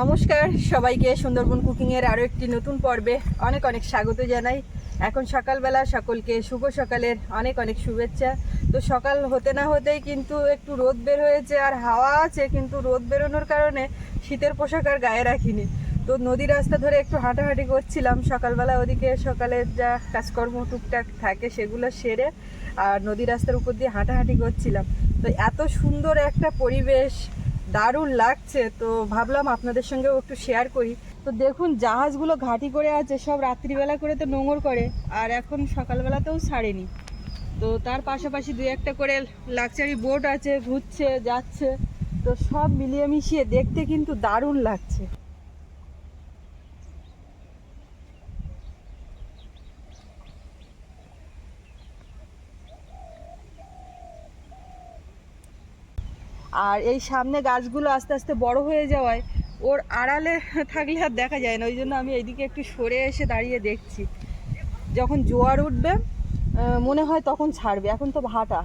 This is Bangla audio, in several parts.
নমস্কার, সবাইকে সুন্দরবন কুকিংয়ের আরও একটি নতুন পর্বে অনেক অনেক স্বাগত জানাই। এখন সকালবেলা সকলকে শুভ সকালের অনেক অনেক শুভেচ্ছা। তো সকাল হতে না হতেই কিন্তু একটু রোদ বের হয়েছে আর হাওয়া আছে, কিন্তু রোদ বেরোনোর কারণে শীতের পোশাক আর গায়ে রাখিনি। তো নদী রাস্তা ধরে একটু হাঁটাহাঁটি করছিলাম, সকালবেলা ওদিকে সকালের যা কাজকর্ম টুকটাক থাকে সেগুলো সেরে আর নদী রাস্তার উপর দিয়ে হাঁটাহাঁটি করছিলাম। তো এত সুন্দর একটা পরিবেশ দারুণ লাগছে। তো ভাবলাম আপনাদের সঙ্গেও একটু শেয়ার করি। তো দেখুন, জাহাজগুলো ঘাঁটি করে আছে, সব রাত্রিবেলা করে তো নোংর করে, আর এখন সকালবেলাতেও ছাড়েনি। তো তার পাশাপাশি দু একটা করে লাক্সারি বোট আছে, ঘুরছে, যাচ্ছে, তো সব মিলিয়ে মিশিয়ে দেখতে কিন্তু দারুণ লাগছে। আর এই সামনে গাছগুলো আস্তে আস্তে বড় হয়ে যাওয়ায় ওর আড়ালে থাকলে আর দেখা যায় না, ওই জন্য আমি এইদিকে একটু সরে এসে দাঁড়িয়ে দেখছি। যখন জোয়ার উঠবে মনে হয় তখন ছাড়বে। এখন তো ভাটা।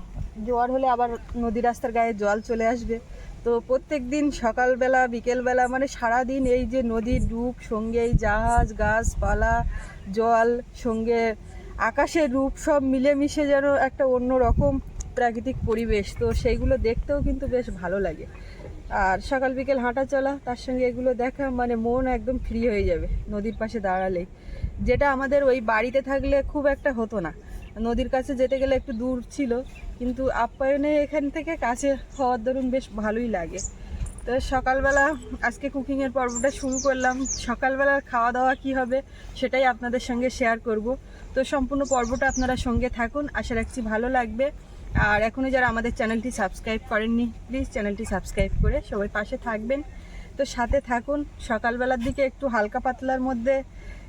জোয়ার হলে আবার নদী রাস্তার গায়ে জল চলে আসবে। তো প্রত্যেক দিন সকালবেলা, বিকেলবেলা মানে সারা দিন এই যে নদীর রূপ, সঙ্গে এই জাহাজ, গাছপালা, জল, সঙ্গে আকাশের রূপ, সব মিলেমিশে যেন একটা অন্য রকম প্রাকৃতিক পরিবেশ, তো সেইগুলো দেখতেও কিন্তু বেশ ভালো লাগে। আর সকাল বিকেল হাঁটা চলা, তার সঙ্গে এগুলো দেখা মানে মন একদম ফ্রি হয়ে যাবে নদীর পাশে দাঁড়ালেই। যেটা আমাদের ওই বাড়িতে থাকলে খুব একটা হতো না। নদীর কাছে যেতে গেলে একটু দূর ছিল, কিন্তু আপ্যায়নে এখান থেকে কাছে হওয়ার দরুন বেশ ভালোই লাগে। তো সকালবেলা আজকে কুকিংয়ের পর্বটা শুরু করলাম। সকালবেলার খাওয়া দাওয়া কি হবে সেটাই আপনাদের সঙ্গে শেয়ার করব। তো সম্পূর্ণ পর্বটা আপনারা সঙ্গে থাকুন। আশা রাখছি ভালো লাগবে। আর এখনও যারা আমাদের চ্যানেলটি সাবস্ক্রাইব করেননি প্লিজ চ্যানেলটি সাবস্ক্রাইব করে সবাই পাশে থাকবেন। তো সাথে থাকুন সকালবেলার দিকে একটু হালকা পাতলার মধ্যে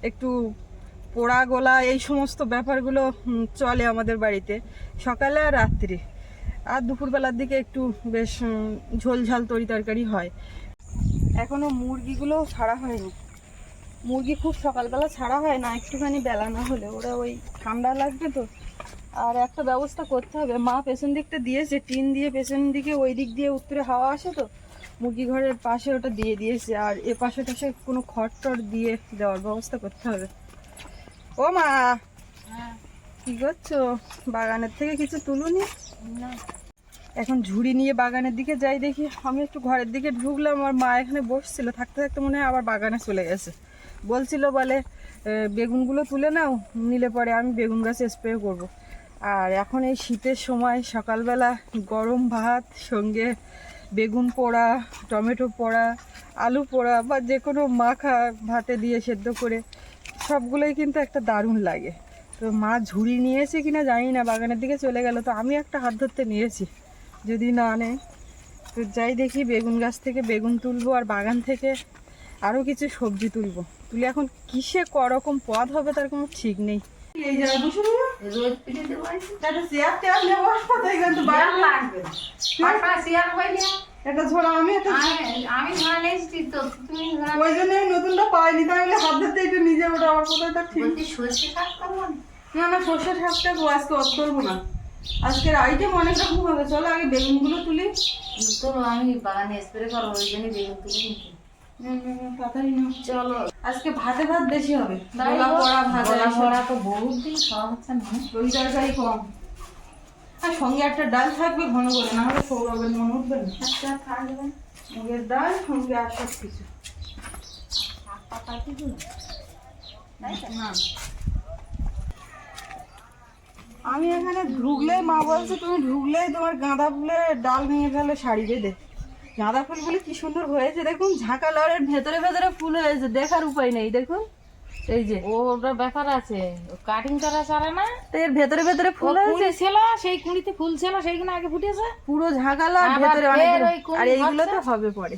একটু পোড়া গোলা এই সমস্ত ব্যাপারগুলো চলে আমাদের বাড়িতে সকালে আর রাত্রি। আর দুপুরবেলার দিকে একটু বেশ উম, ঝোল তরি তরকারি হয়। এখনও মুরগিগুলো ছাড়া হয়নি। মুরগি খুব সকালবেলা ছাড়া হয় না একটুখানি বেলা না হলে। ওরা ওই ঠান্ডা লাগবে তো আর একটা ব্যবস্থা করতে হবে। মা পেছন দিকটা দিয়েছে টিন দিয়ে পেছন দিকে ওই দিক দিয়ে উত্তরে হাওয়া আসে তো মুরগি ঘরের পাশে ওটা দিয়ে দিয়েছে। আর এ পাশে টাশে কোনো খড় টড় দিয়ে দেওয়ার ব্যবস্থা করতে হবে। ও মা! কি করছ? বাগানের থেকে কিছু তুলুনি? এখন ঝুড়ি নিয়ে বাগানের দিকে যাই দেখি। আমি একটু ঘরের দিকে ঢুকলাম আর মা এখানে বসছিল। থাকতে থাকতে মনে হয় আবার বাগানে চলে গেছে। বলছিল বলে বেগুনগুলো তুলে নাও নিলে পরে আমি বেগুন গাছে স্প্রে করব। আর এখন এই শীতের সময় সকালবেলা গরম ভাত, সঙ্গে বেগুন পোড়া, টমেটো পোড়া, আলু পোড়া বা যে কোনো মাখা ভাতে দিয়ে সেদ্ধ করে সবগুলোই কিন্তু একটা দারুণ লাগে। তো মা ঝুড়ি নিয়েছে কিনা জানি না, বাগানের দিকে চলে গেল, তো আমি একটা হাত ধরতে নিয়েছি, যদি না আনে তো যাই দেখি বেগুন গাছ থেকে বেগুন তুলবো আর বাগান থেকে আরও কিছু সবজি তুলবো। তুলে এখন কিসে করকম পদ হবে তার কোনো ঠিক নেই। এই যে বসে পড়ব? রোজ পিঠে দেবো একটা চেয়ার টেয়ার নেব কোথায় কিন্তু চেয়ার বাগানে- লাগবে না। পাঁচটা চেয়ার হইলে একটা ঝোড়া আমি একটা আমি- নিয়েছি তো তুমি ওই জন্য নতুনটা পাইনি তাই বলে হাত ধরতে একটু নিজে ওটা আমার কোথায় তার ঠিক বলছি সর্ষে শাক করব না? না শাকটা আজকে অত করব না আজকের আইটেম অনেক রকম হবে চলো আগে বেগুনগুলো তুলি তো আমি বাগানে স্প্রে করব ওই জন্য বেগুন তুলে। চলো। আজকে ভাতে ভাত বেশি হবে। তাই গোলা ভাজা গলা তো বহুত দিন খাওয়া হচ্ছে না দই তরকারি কম। আর সঙ্গে একটা ডাল থাকবে ঘন করে না হলে সৌরভের মনে উঠবে না। মুগের ডাল সঙ্গে আর সব কিছু। না। আমি এখানে ঢুকলেই মা বলছে তুমি ঢুকলেই তোমার গাঁদা ফুলের ডাল ভেঙে ফেলে শাড়ি বেঁধে। গাঁদা ফুলগুলো কি সুন্দর হয়েছে দেখুন ঝাঁকা লড়ের ভেতরে ভেতরে ফুল হয়েছে দেখার উপায় নেই দেখুন। এই যে ও ওটার ব্যাপার আছে। কাটিং করা ছাড়া না? তো এর ভেতরে ভেতরে ফুল হয়েছে? ছিল সেই কুড়িতে ফুল ছিল সেইখানে আগে ফুটেছে? পুরো ঝাঁকালো আর আবার ভেতরে অনেক আর এইগুলো তো হবে পরে।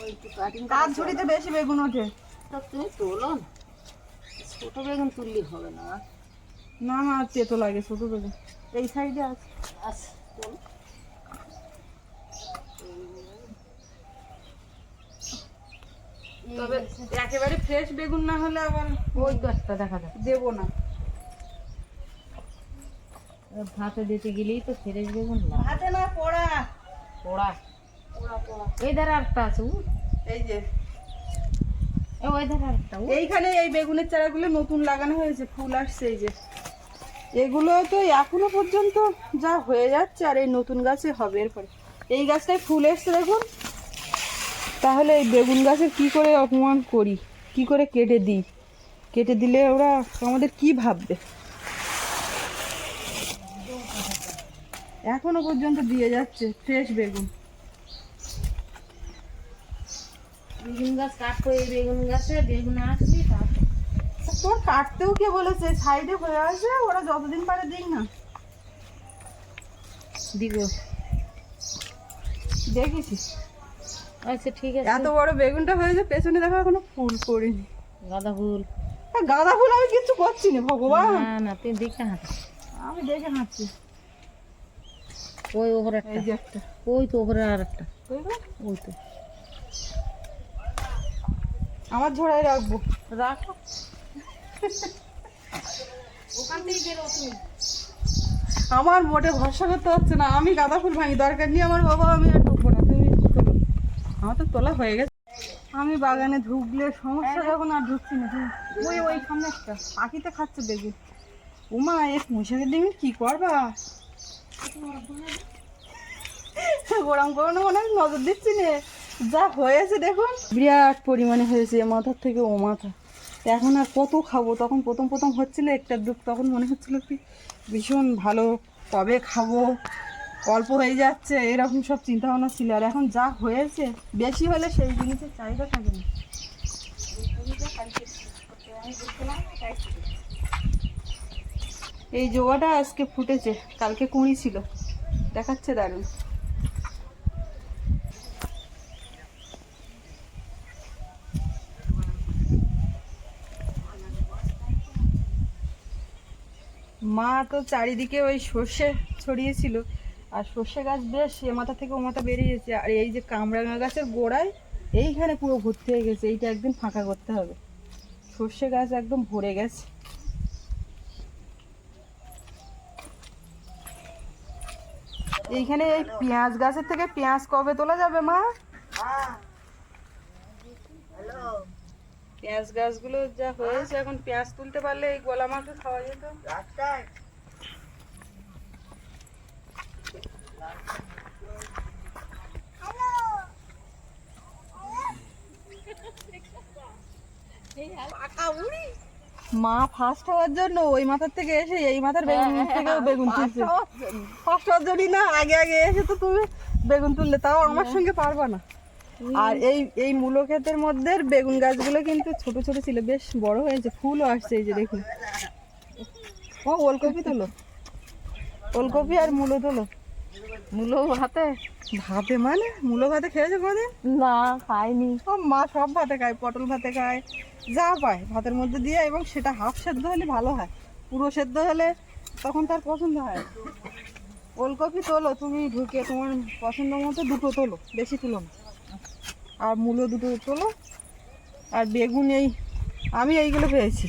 ওই তো কাটিং কাজ ঝুড়িতে বেশি বেগুন ওঠে। তুমি তোলো না। ছোট বেগুন তুললি হবে না। না না তেতো লাগে ছোট বেগুন। এই সাইডে আছে। আচ্ছা তোলো। তবে একেবারে ফ্রেশ বেগুন না হলে আবার ওই একটা দেখা যাবে দেবো না। ভাতে দিতে গেলেই তো ফ্রেশ বেগুন না। হাতে না পড়া। পোড়া। পোড়া পোড়া। এই ধারে একটা আছে এই যে। ওই ধারে একটা এইখানে এই বেগুনের চারাগুলো নতুন লাগানো হয়েছে ফুল আসছে এই যে। এগুলো তো এখনও পর্যন্ত যা হয়ে যাচ্ছে আর এই নতুন গাছে হবে এরপরে। এই গাছটায় ফুল এসছে দেখুন। তাহলে এই বেগুন গাছের কি করে অপমান করি? কি করে কেটে দিই? কেটে দিলে ওরা আমাদের কি ভাববে? এখনও পর্যন্ত দিয়ে যাচ্ছে ফ্রেশ বেগুন। বেগুন গাছ কাটবো এই বেগুন গাছে বেগুন আসছি তোর কাটতেও কে বলেছে? সাইডে হয়ে আছে ওরা যতদিন পারে দিক না। দিব। দেখেছিস? আচ্ছা ঠিক আছে। এত বড় বেগুনটা হয়েছে পেছনে দেখো এখনও ফুল করিনি গাঁদা ফুল। গাঁদা ফুল আমি কিচ্ছু করছি না ভগবান। না না তুই দেখে হাঁট আমি দেখে হাঁটছি। ওই ওপরে একটা। একটা। ওই তো ওপরে আর একটা। ওই তো। আমার ঝোড়ায় রাখব। রাখো। ওখান থেকে বেরো তুমি। আমার মোটে ভরসা করতে হচ্ছে না আমি গাঁদা ফুল ভাঙি দরকার নেই আমার বাবা আমি তোলো আমার তো তোলা হয়ে গেছে। আমি বাগানে ঢুকলে সমস্যা যখন আর ঢুকছি না। ওই ওই সামনে একটা পাখিতে খাচ্ছে বেগুন উমা এক মশাকে ডিমি কি করবা? ওরম করো না, মনে নজর দিচ্ছি নে। যা হয়েছে দেখুন। বিরাট পরিমাণে হয়েছে মাথার থেকে ও মাথা। এখন আর কত খাব? তখন প্রথম প্রথম হচ্ছিল একটা দুঃখ তখন মনে হচ্ছিল কি ভীষণ ভালো। কবে খাব। অল্প হয়ে যাচ্ছে, এরকম সব চিন্তা ভাবনা ছিল। আর এখন যা হয়েছে, বেশি হলে সেই জিনিসের চাহিদা থাকে না। এই জোয়াটা আজকে ফুটেছে, কালকে কুঁড়ি ছিল। দেখাচ্ছে দারুণ। মা তো চারিদিকে ওই সর্ষে ছড়িয়েছিল। আর সর্ষে গাছ বেশ, এ মাথা থেকে ও মাথা বেরিয়েছে আর এই যে কামরাঙা গাছের গোড়ায়, এইখানে পুরো ভর্তি হয়ে গেছে। এইটা একদিন ফাঁকা করতে হবে। সর্ষে গাছ একদম ভরে গেছে। এইখানে এই পেঁয়াজ গাছের থেকে পেঁয়াজ কবে তোলা যাবে, মা? পেঁয়াজ গাছগুলো যা হয়েছে, এখন পেঁয়াজ তুলতে পারলে এই গোলা মাকে খাওয়া যেত। মা ফার্স্ট হওয়ার জন্য ওই মাথার থেকে এসে এই মাথার বেগুন থেকেও বেগুন তুলছে। ফার্স্ট হওয়ার জন্যই না আগে আগে এসে তো তুমি বেগুন তুললে তাও আমার সঙ্গে পারবা না। আর এই এই মূলো ক্ষেতের মধ্যে বেগুন গাছগুলো কিন্তু ছোট ছোট ছিল বেশ বড় হয়েছে ফুলও আসছে এই যে দেখুন। ও ওলকপি তোলো। ওলকপি আর মূলো তোলো। মূলো ভাতে? ভাতে মানে? মূলো ভাতে খেয়েছে কোনোদিন? না খাইনি। ও মা সব ভাতে খায় পটল ভাতে খায় যা পায় ভাতের মধ্যে দিয়ে এবং সেটা হাফ সেদ্ধ হলে ভালো হয়। পুরো সেদ্ধ হলে তখন তার পছন্দ হয়। ওলকপি তোলো তুমি ঢুকে তোমার পছন্দ মতো দুটো তোলো বেশি তুলো না। আর মূলো দুটো তোলো আর বেগুন এই আমি এইগুলো পেয়েছি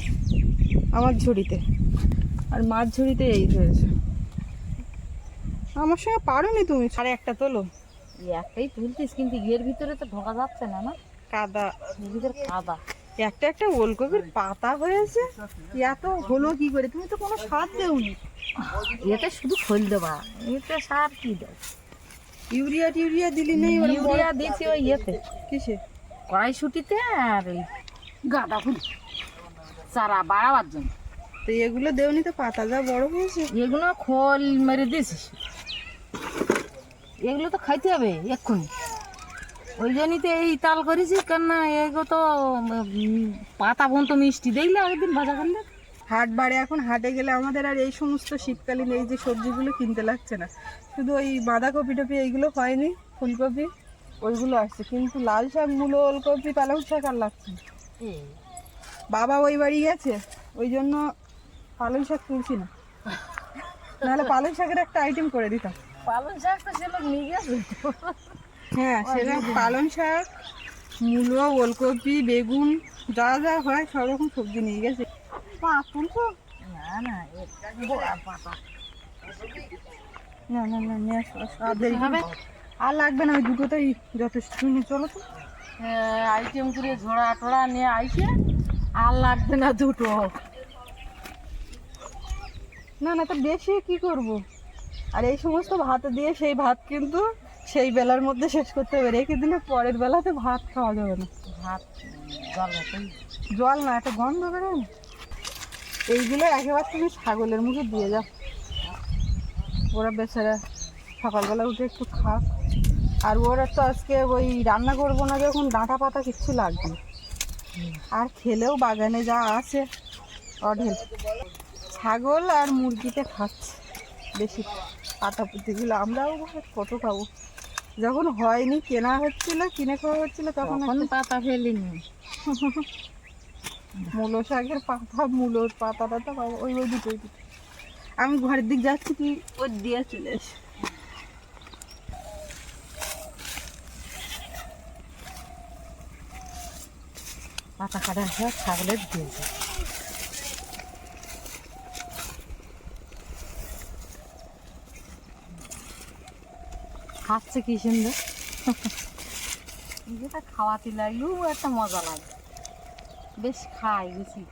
আমার ঝুড়িতে। আর মাছ ঝুড়িতে এই হয়েছে। আমার সঙ্গে পারোনি তুমি। আর একটা তোলো একটাই তুলতিস কিন্তু এর ভিতরে তো ঢোকা যাচ্ছে না না? কাদা। ভিতরে কাদা। একটা একটা ওলকপির পাতা হয়েছে। এত হলো কি করে? তুমি তো কোনো স্বাদ দেওনি। এতে শুধু খোল দেবা এতে সার কি দেয় ইউরিয়া টিউরিয়া দিলি নেই ইউরিয়া দিয়েছি ওই ইয়েতে। কিসে? কড়াইশুটিতে আর ওই গাঁদা ফুল। চারা বাড়াবার জন্য। তো এগুলো দেওনি তো পাতা যা বড় হয়েছে। এগুলো খোল মেরে দিয়েছিস। এগুলো তো খাইতে হবে এক্ষুনি। ওই জন্যই তো এই তাল করেছি কেননা এগুলো তো পাতা পর্যন্ত মিষ্টি। দেখলে আগের দিন ভাজা করলে হাট বাড়ে এখন হাটে গেলে আমাদের আর এই সমস্ত শীতকালীন এই যে সবজিগুলো কিনতে লাগছে না। শুধু ওই বাঁধাকপি টপি এইগুলো হয়নি ফুলকপি ওইগুলো আসছে। কিন্তু লাল শাক মূলো ওলকপি পালং শাক আর লাগছে। বাবা ওই বাড়ি গেছে ওই জন্য পালং শাক তুলছি না। নাহলে পালং শাকের একটা আইটেম করে দিতাম। পালং শাক তো সে নিয়ে গেছে। হ্যাঁ সেটা পালং শাক মূলো ওলকপি বেগুন যা যা হয় সব রকম সবজি নিয়ে গেছে। পা তুলছো? না না না না না নিয়ে আসো। আর দেরি হবে? আর লাগবে না ওই দুটোতেই যথেষ্ট। নিয়ে চলো তো। আইটেম করে ঝোড়া টোড়া নিয়ে আইছে। আর লাগবে না দুটো। না না তো বেশি কি করব? আর এই সমস্ত ভাত দিয়ে সেই ভাত কিন্তু সেই বেলার মধ্যে শেষ করতে হবে। রেখে দিলে পরের বেলাতে ভাত খাওয়া যাবে না। ভাত জল জল না একটা গন্ধ না? এইগুলো একেবারে তুমি ছাগলের মুখে দিয়ে যাও। ওরা বেচারা সকালবেলা উঠে একটু খাক। আর ওরা তো আজকে ওই রান্না করব না যখন ডাঁটা পাতা কিচ্ছু লাগবে না। আর খেলেও বাগানে যা আছে অঢেল। ছাগল আর মুরগিতে খাচ্ছে। বেশি পাতা পুঁতিগুলো আমরাও কত খাব? যখন হয়নি কেনা হচ্ছিল কিনে খাওয়া হচ্ছিল তখন পাতা ফেলিনি। মূলো শাকের পাতা মূলোর পাতা টাতা পাবো ওই ওই দুটো ওই দুটো। আমি ঘরের দিক যাচ্ছি তুই ওর দিয়ে চলে এস। পাতা কাটা হয়ে ছাগলের দিয়ে খাচ্ছে কি সুন্দর। খাওয়াতে লাগলেও একটা মজা লাগে বেশ খাই বেশি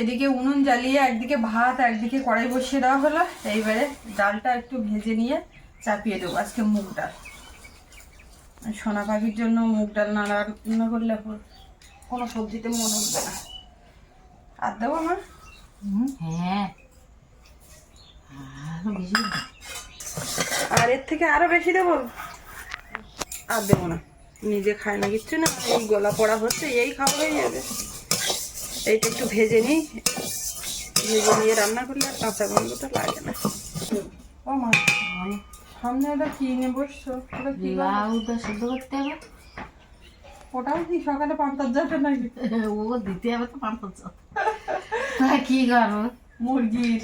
এদিকে উনুন জ্বালিয়ে, একদিকে ভাত, একদিকে কড়াই বসিয়ে দেওয়া হলো। এইবারে ডালটা একটু ভেজে নিয়ে চাপিয়ে দেবো আজকে মুগ ডাল। সোনা পাখির জন্য মুগ ডাল না রান্না করলে কোনো সবজিতে মন উঠবে না। আর দেবো আমার? হ্যাঁ। আর এর থেকে আরও বেশি দেবো? আর দেবো না। নিজে খায় না কিচ্ছু না এই গলা পড়া হচ্ছে এই খাওয়া হয়ে যাবে। এইটা একটু ভেজে নিই। ভেজে নিয়ে রান্না করলে আর কাঁচা গন্ধটা লাগে না। ও মা সামনে ওটা কি নিয়ে বসছো? ওটা কি? লাউটা সেদ্ধ করতে হবে। ওটাও কি সকালে পান্তার যাবে নাকি? ও দিতে হবে তো কি করব মুরগির।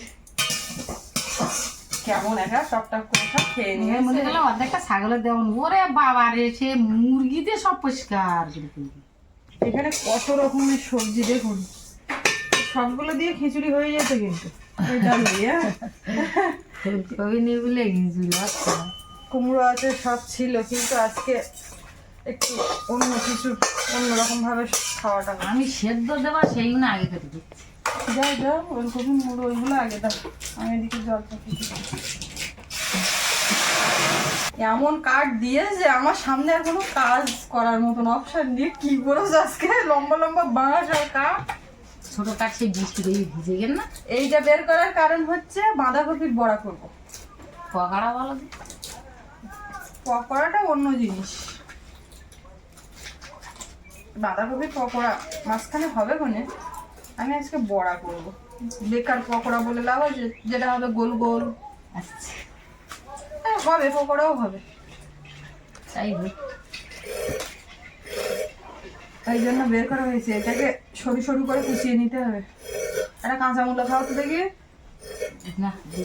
কেমন একটা করে সব খেয়ে নিয়ে মনে করলাম অর্ধেকটা ছাগলের দেবন ওরে বাবা রে সে মুরগিতে সব পরিষ্কার এখানে কত রকমের সবজি দেখুন। সবগুলো দিয়ে খিচুড়ি হয়ে যেত কিন্তু। হ্যাঁ। ফুলকপি নিয়ে বলে আচ্ছা। কুমড়ো আছে সব ছিল কিন্তু আজকে একটু অন্য কিছু অন্যরকম ভাবে খাওয়াটা আমি সেদ্ধ দেওয়া সেইগুলো আগে করে দিচ্ছি। যাও যাও ওইরকম মুড়ো ওইগুলো আগে দাও। আমি এদিকে জল চাপিয়ে দিই। এমন কাঠ দিয়েছে আমার সামনে আর কোনো কাজ করার মতন অপশন দিয়ে কি করেছে আজকে? লম্বা লম্বা বাঁশ আর কাঠ। ছোট কাঠ সেই বৃষ্টি দিয়ে ভিজে গেল না? এইটা বের করার কারণ হচ্ছে বাঁধাকপির বড়া করব। পকাড়া বলো। পকোড়াটা অন্য জিনিস। বাঁধাকপির পকোড়া মাঝখানে হবে কোনে আমি আজকে বড়া করব। বেকার পকোড়া বলে লাভ আছে যেটা হবে গোল গোল। আচ্ছা হ্যাঁ হবে পকোড়াও হবে। তাই তাই জন্য বের করা হয়েছে এটাকে সরু সরু করে কুচিয়ে নিতে হবে। একটা কাঁচা মূলা খাওয়া তো দেখি।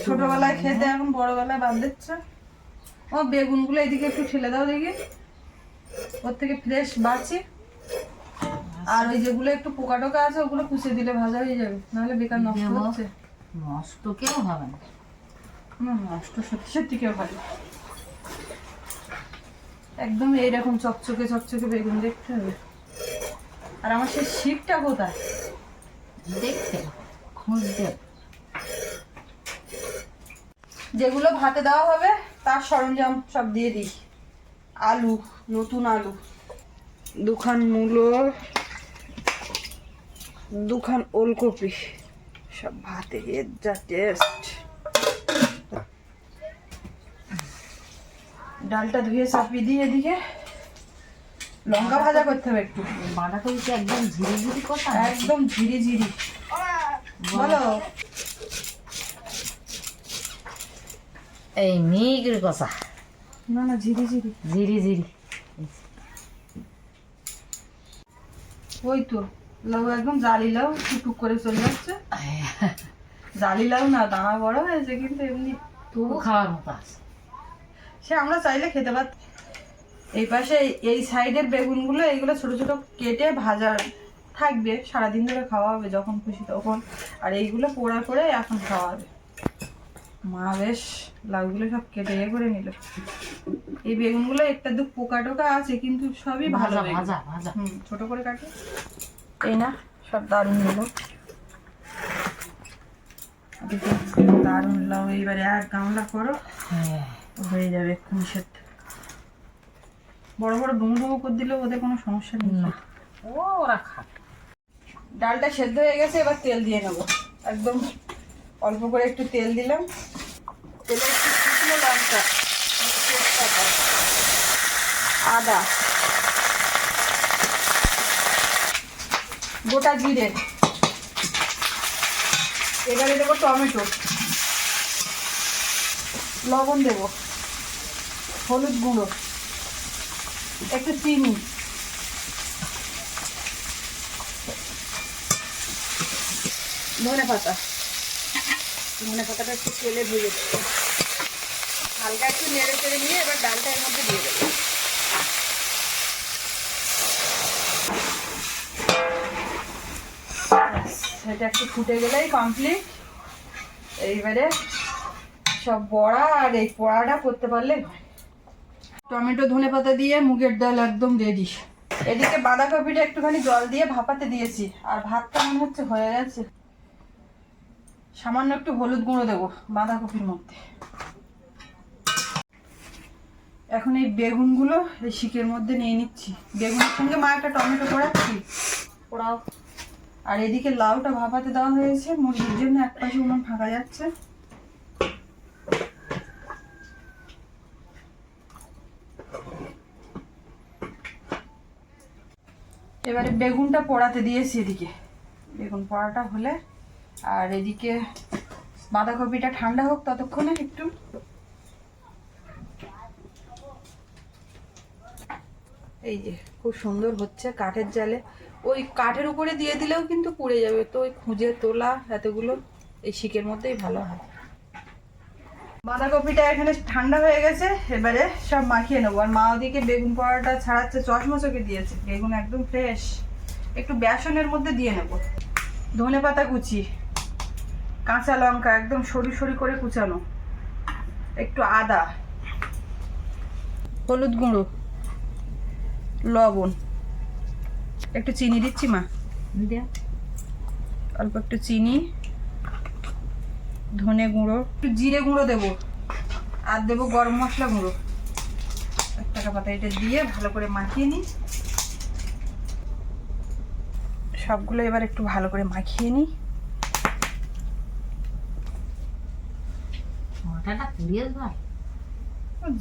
ছোটবেলায় খেতে এখন বড়বেলায় বাদ দিচ্ছে। ও বেগুনগুলো এদিকে একটু ঠেলে দাও দেখি। ওর থেকে ফ্রেশ বাঁচি। আর ওই যেগুলো একটু পোকা টোকা আছে ওগুলো কুচিয়ে দিলে ভাজা হয়ে যাবে। নাহলে বেকার নষ্ট হচ্ছে। নষ্ট কেউ হবে না। নষ্ট সত্যি সত্যি কেউ ভালো একদম এইরকম চকচকে চকচকে বেগুন দেখতে হবে। আর আমার সেই শিপটা কোথায়? দেখতে হবে, খুঁজতে। যেগুলো ভাতে দেওয়া হবে তার সরঞ্জাম সব দিয়ে দিই। আলু নতুন আলু। দুখান মূলো দুখান ওলকপি সব ভাতে যা টেস্ট ডালটা ধুয়ে চাপিয়ে দিয়ে এদিকে। লঙ্কা ভাজা করতে হবে একটু। বাঁধাকপিটা একদম ঝিরি ঝিরি কথা? একদম ঝিরি ঝিরি বলো। এই মিগড়ি কষা। না না ঝিরি ঝিরি ঝিরি ঝিরি ওই তো লাউ একদম জালি লাউ টুকটুক করে চলে যাচ্ছে। জালি লাউ না দানা বড় হয়েছে কিন্তু এমনি তবু খাওয়ার মতো আছে। সে আমরা চাইলে খেতে পার এই পাশে এই- সাইডের বেগুনগুলো এইগুলো ছোট ছোট কেটে ভাজা থাকবে সারাদিন ধরে খাওয়া হবে যখন খুশি তখন। আর এইগুলো পোড়া করে এখন খাওয়া হবে। মা বেশ লাউগুলো সব কেটে ইয়ে করে নিল। এই বেগুনগুলো একটা দু পোকা টোকা আছে কিন্তু সবই ভালো ভাজা ভাজা হুম ছোট করে কাটে। এই না সব দারুণ হলো। দারুণ লাউ এইবারে এক গামলা করো। হ্যাঁ। হয়ে যাবে এক্ষুনি সেদ্ধ। বড় বড় ডুমো ডুমো করে দিলেও ওদের কোনো সমস্যা নেই। না। ও ওরা খাক। ডালটা সেদ্ধ হয়ে গেছে এবার তেল দিয়ে নেব। একদম অল্প করে একটু তেল দিলাম। তেলে একটু শুকনো লঙ্কা, আদা, গোটা জিরে। এবারে দেবো টমেটো। লবণ দেবো। হলুদ গুঁড়ো। একটু চিনি। ধনে পাতা ধনে পাতাটা একটু তেলে ভেজে দেবো হালকা একটু নেড়ে চেড়ে নিয়ে এবার ডালটা এর মধ্যে দিয়ে দেবো। এটা একটু ফুটে গেলেই কমপ্লিট এইবারে সব বড়া আর এই পোড়াটা করতে পারলে টমেটো, ধনে পাতা দিয়ে মুগের ডাল একদম রেডি এদিকে বাঁধাকপিটা একটুখানি জল দিয়ে ভাপাতে দিয়েছি, আর ভাতটা মনে হচ্ছে হয়ে গেছে। সামান্য একটু হলুদ গুঁড়ো দেবো, বাঁধাকপির মধ্যে। এখন এই বেগুনগুলো এই শিকের মধ্যে নিয়ে নিচ্ছি। বেগুনের সঙ্গে মা একটা টমেটো করাচ্ছি ওরাও আর এদিকে লাউটা ভাপাতে দেওয়া হয়েছে, মুরগির জন্য এক পাশে উনুন ফাঁকা যাচ্ছে। এবারে বেগুনটা পোড়াতে দিয়েছি এদিকে। বেগুন পোড়াটা হলে আর এদিকে বাঁধাকপিটা ঠান্ডা হোক ততক্ষণে একটু। এই যে, খুব সুন্দর হচ্ছে কাঠের জালে। ওই কাঠের উপরে দিয়ে দিলেও কিন্তু পুড়ে যাবে। তো ওই খুঁজে তোলা এতগুলো, এই শিকের মধ্যেই ভালো হয়। বাঁধাকপিটা এখানে ঠান্ডা হয়ে গেছে, এবারে সব মাখিয়ে নেব। আর মা ওদিকে বেগুন পোড়াটা ছাড়াচ্ছে চশমচকে দিয়েছে। বেগুন একদম ফ্রেশ একটু বেসনের মধ্যে দিয়ে নেব। ধনে পাতা কুচি। কাঁচা লঙ্কা একদম সরু সরু করে কুচানো। একটু আদা হলুদ গুঁড়ো লবণ একটু চিনি দিচ্ছি মা। অল্প একটু চিনি ধনে গুঁড়ো একটু জিরে গুঁড়ো দেবো। আর দেবো গরম মশলা গুঁড়ো। এক টাকা পাতা এটা দিয়ে ভালো করে মাখিয়ে নিই। সবগুলো এবার একটু ভালো করে মাখিয়ে নিই।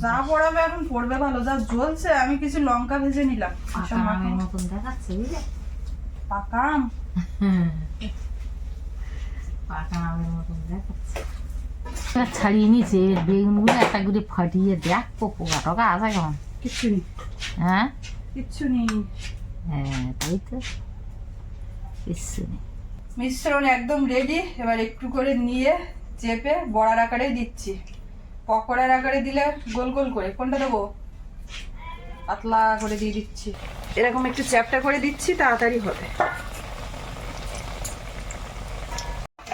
যা পড়াবে এখন পড়বে ভালো যা জ্বলছে আমি কিছু লঙ্কা ভেজে নিলাম। মতন দেখাচ্ছে বুঝলে? পাকা আমের মতন দেখাচ্ছে। ছাড়িয়ে নিয়েছে বেগুনগুলো একটা করে ফাটিয়ে দেখ পোকা টোকা আছে কেমন কিচ্ছু নেই। হ্যাঁ? কিচ্ছু নেই। হ্যাঁ তাই তো। কিচ্ছু নেই। মিশ্রণ একদম রেডি এবার একটু করে নিয়ে চেপে বড়ার আকারে দিচ্ছি। পকোড়ার আকারে দিলে গোল গোল করে। কোনটা দেবো? পাতলা করে দিয়ে দিচ্ছি। এরকম একটু চ্যাপটা করে দিচ্ছি, তাড়াতাড়ি হবে।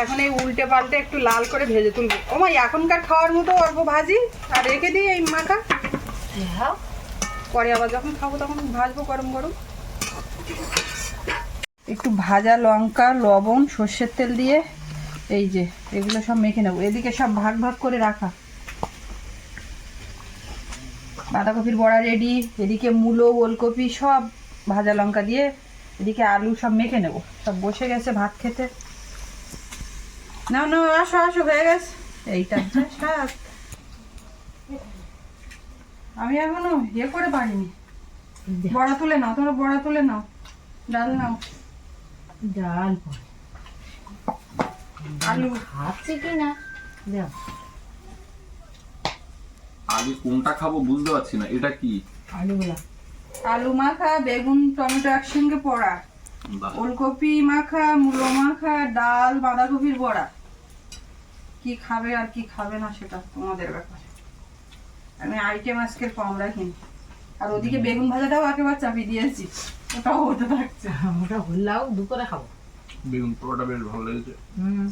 এখন এই উল্টে পাল্টে একটু লাল করে ভেজে তুলবো। ও মা, এখনকার খাওয়ার মতো অল্প ভাজি, আর রেখে দিই এই মাখা। পরে আবার যখন খাব তখন ভাজবো গরম গরম। একটু ভাজা লঙ্কা, লবণ, সর্ষের তেল দিয়ে, এই যে, এগুলো সব মেখে নেব। এদিকে সব ভাগ ভাগ করে রাখা। বাঁধাকপির বড়া রেডি এদিকে মূলো ওলকপি সব ভাজা লঙ্কা দিয়ে এদিকে আলু সব মেখে নেব। সব বসে গেছে ভাত খেতে। না না আসো আসো হয়ে গেছে। এইটা আমি এখনও ইয়ে করে পারিনি। বড়া তুলে নাও তোমরা বড়া তুলে নাও। ডাল নাও। ডাল আলু। খাচ্ছে কি না দেখ আগে কোনটা খাব বুঝতে পারছি না এটা কি? আলুগুলা। আলু মাখা বেগুন টমেটো একসঙ্গে পড়া। ওলকপি মাখা মূলো মাখা ডাল বাঁধাকপির বড়া। কি খাবে আর কি খাবে না সেটা তোমাদের ব্যাপার। আমি আইটেম আজকে কম রাখিনি। আর ওদিকে বেগুন ভাজাটাও একেবারে চাপিয়ে দিয়েছি। ওটাও হতে থাকছে। ওটা হল্লাও দু করে খাব। বেগুন পোড়াটা বেশ ভালো লেগেছে। হুম।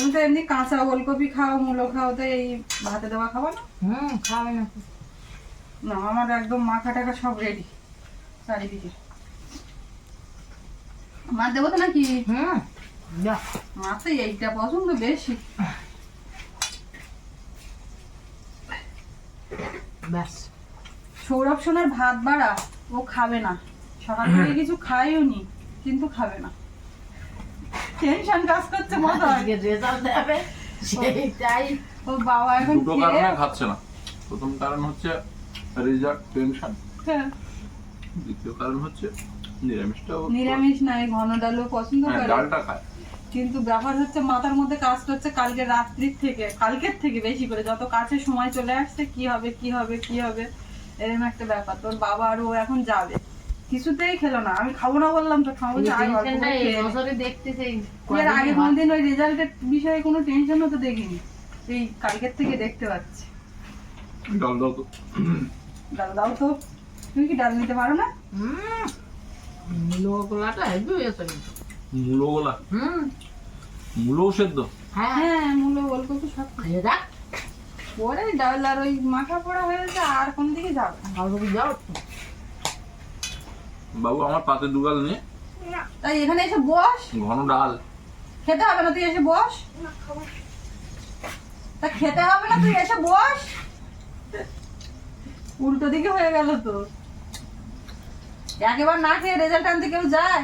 তুমি তো এমনি কাঁচা ওলকপি খাও মূলো খাও তো এই ভাতে দেওয়া খাব না। হুম খাবে না না আমার একদম মাখা টাকা সব রেডি চারিদিকে। মার দেবো তো নাকি? হুম তো এইটা পছন্দ বেশি। ব্যাস। সৌরভ সোনার ভাত বাড়া ও খাবে না। সকাল থেকে কিছু খাইও নি কিন্তু খাবে না। টেনশন কাজ করছে মাথায় আজকে রেজাল্ট দেবে সেইটাই। ও বাবা এখন দুটো কারণে খাচ্ছে না। প্রথম কারণ হচ্ছে রেজাল্ট টেনশন হ্যাঁ, দ্বিতীয় কারণ হচ্ছে নিরামিষটা ও- নিরামিষ নাই ঘন ডালও পছন্দ হ্যাঁ করে। ডালটা খায়। কিন্তু ব্যাপার হচ্ছে মাথার মধ্যে কাজ করছে কালকে রাত্রির থেকে কালকের থেকে বেশি করে। যত কাছে সময় চলে আসছে কি হবে কি হবে কি হবে এরকম একটা ব্যাপার। তোর বাবা আর ও এখন যাবে। কিছুতেই খেলো না। আমি খাব না বললাম তো খাব না। এর আগে কোনোদিন ওই রেজাল্টের বিষয়ে কোনো টেনশনও তো দেখিনি। এই কালকের থেকে দেখতে পাচ্ছি। ডাল দাও তো। ডাল দাও তো। তুমি কি ডাল নিতে পারো না? মূলো গোলাটা হেভি হয়েছে কিন্তু। মূলো গোলা? হুম। মূলো সেদ্ধ? হ্যাঁ। হ্যাঁ মূলো ওলকপি সব খেয়ে দেখ। পরে ডাল আর ওই মাখা পড়া হয়েছে আর কোন দিকে যাবে? না। ভালো যাও বাবু আমার পাতে দুগাল নিয়ে তাই এখানে এসে বস। ঘন ডাল। খেতে হবে না তুই এসে বস। তা খেতে হবে না তুই এসে বস। উল্টো দিকে হয়ে গেল তো। একেবার না খেয়ে রেজাল্ট আনতে কেউ যায়।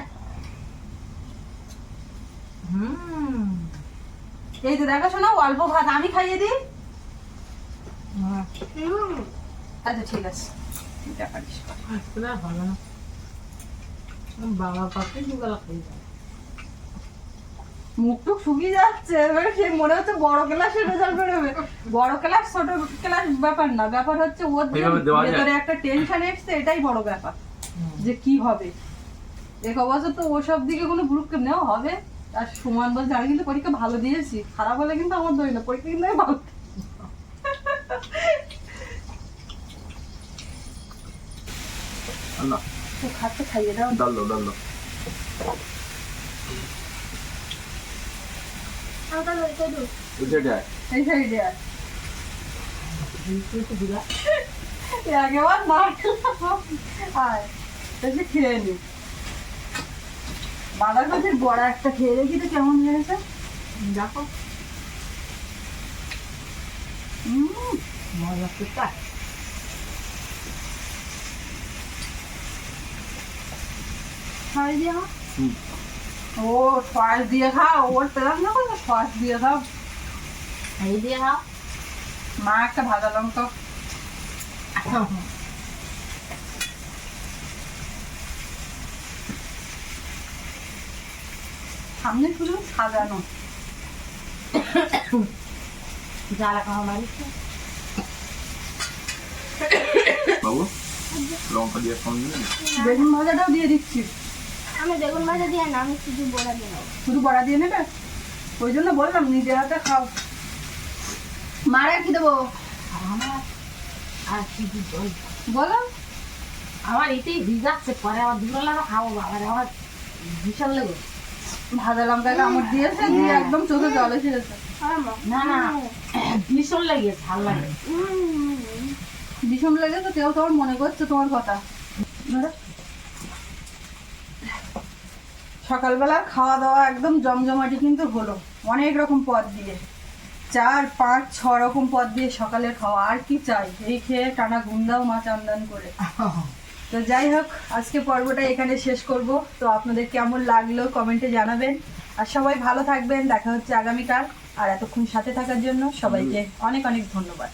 হুম। এই তো দেখা শোনা অল্প ভাত আমি খাইয়ে দিই। আচ্ছা ঠিক আছে। এটা পারিস। ভালো না। মুখ টুক শুকিয়ে যাচ্ছে এবার সে মনে হচ্ছে বড় ক্লাসের রেজাল্ট বেরোবে। বড় ক্লাস ছোট ক্লাস ব্যাপার না ব্যাপার হচ্ছে ওর? ভেতরে একটা টেনশন এসছে এটাই বড় ব্যাপার যে কি হবে। এক অবস্থা তো ওসব দিকে কোনো গুরুত্ব নেওয়া হবে। আর সমান বলছে আমি কিন্তু পরীক্ষা ভালো দিয়েছি। খারাপ হলে কিন্তু আমার দই না পরীক্ষা কিন্তু আমি ভালো না তো খাচ্ছে খাইয়ে দাও। ডাল ডাল খেয়ে নি। বাঁধাকপির বড়া একটা খেয়ে দেখি তো কেমন হয়েছে। দেখো। উম, মজা করতে খাই দিয়ে। ও সস দিয়ে খাও ওর পেলাম না কোনো সস দিয়ে খাও? এই দিয়ে খাও। মা একটা ভাজা লঙ্কা। সামনে শুধু সাজানো। জ্বালা খাওয়া মারিস বাবু লঙ্কা দিয়ে ফোন দিলেন বেগুন ভাজাটাও দিয়ে দিচ্ছি। আমি বেগুন ভাজা দিয়ে না আমি শুধু বড়া দিয়ে নেব। শুধু বড়া দিয়ে নেবে? ওই জন্য বললাম নিজে হাতে খাও। মার কি দেবো? আমার আর কি কি বলো। আমার এতেই ভিজাচ্ছে পরে আবার দুবেলা খাব বাবার আমার ভীষণ লেগে ভাজা লঙ্কা কামড় দিয়েছে দিয়ে একদম চোখে জল এসে গেছে। না না ভীষণ লেগে ভালো লাগে। ভীষণ লেগেছে কেউ তোমার মনে করছে তোমার কথা। সকালবেলা খাওয়া দাওয়া একদম জমজমাটি কিন্তু হলো। অনেক রকম পদ দিয়ে। চার, পাঁচ, ছ রকম পদ দিয়ে সকালের খাওয়া। আর কি চাই? এই খেয়ে টানা ঘুমদাও মা চান্দান করে। তো যাই হোক, আজকে পর্বটা এখানে শেষ করব। তো আপনাদের কেমন লাগল কমেন্টে জানাবেন। আর সবাই ভালো থাকবেন। দেখা হচ্ছে আগামীকাল। আর এতক্ষণ সাথে থাকার জন্য সবাইকে অনেক অনেক ধন্যবাদ।